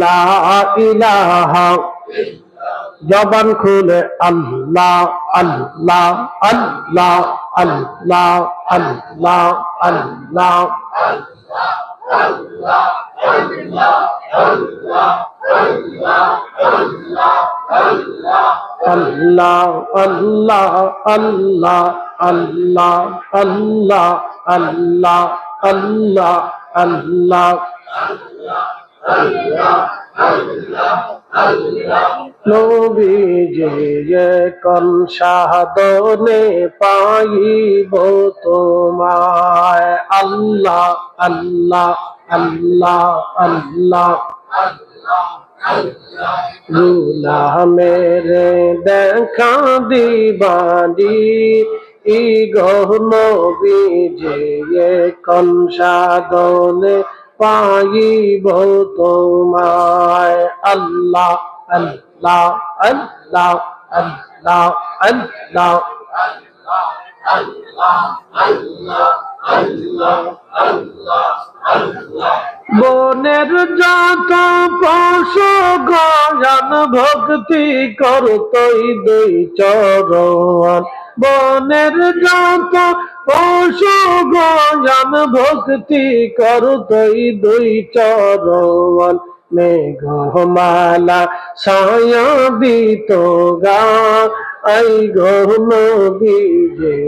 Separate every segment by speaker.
Speaker 1: লা ইলাহা জবান খুলে আল্লাহ আল্লাহ আল্লাহ আল্লাহ আল্লাহ আল্লাহ। আল্লাহ আল্লাহ আল্লাহ আল্লাহ আল্লাহ। আল্লাহ আল্লাহ আল্লাহ। নবীজে কন সাধনে পাইব তোমায়। আল্লাহ আল্লাহ আল্লাহ আল্লাহ। গুলামের দেখা দিবানি। ই গহন বিজে কন সাধনে পাইব তোমায়। আল্লাহ আল্লাহ আল্লাহ আল্লাহ আল্লাহ, বনের যত পশু গয়ান ভক্তি করতই দুই চরণ। বনের যত পশু গয়ান ভক্তি করতই দুই চরণ মেঘমালা ছায়া বিত গা। আই গহন বিজে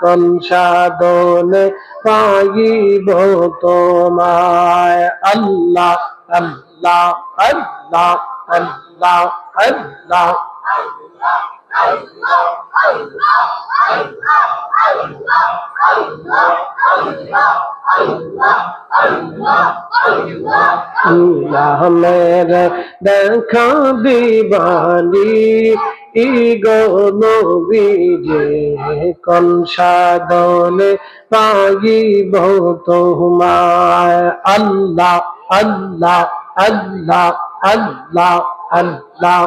Speaker 1: কন সাধনে পাইব তোমায়? আল্লাহ আল্লাহ আল্লাহ আল্লাহ আল্লাহ। মেরে দেখা দিবানি ই গনবিজে কন সাধনে পাইব তোমায় আল্লাহ আল্লাহ আল্লাহ আল্লাহ আল্লাহ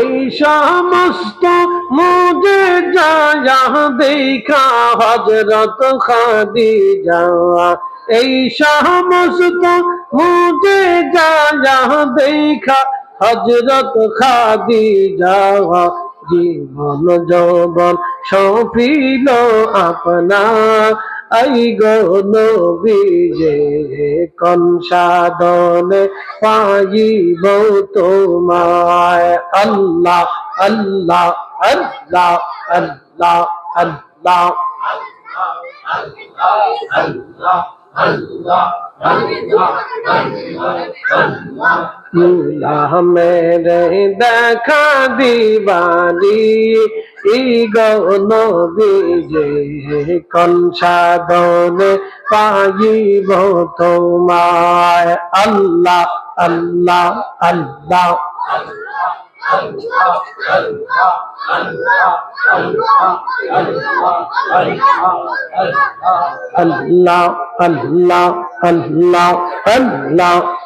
Speaker 1: এই সমস্ত মুজে যা দেখা হজরত খাদি যাওয়া এই সমস্ত মুজে যা দেখা হজরত খাদি যাওয়া জীবন যৌবন সফিল আপনা। আই গন বিজে কন সাধনে পাইব তোমায়? আল্লাহ আল্লাহ আল্লাহ আল্লাহ আল্লাহ। মেরে দেখা দিবানি বিজে কন সাধনে পাইব তোমায়? আল্লাহ আল্লাহ আল্লাহ। আল্লাহ আল্লাহ আল্লাহ আল্লাহ।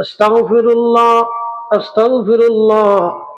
Speaker 1: أستغفر الله أستغفر الله.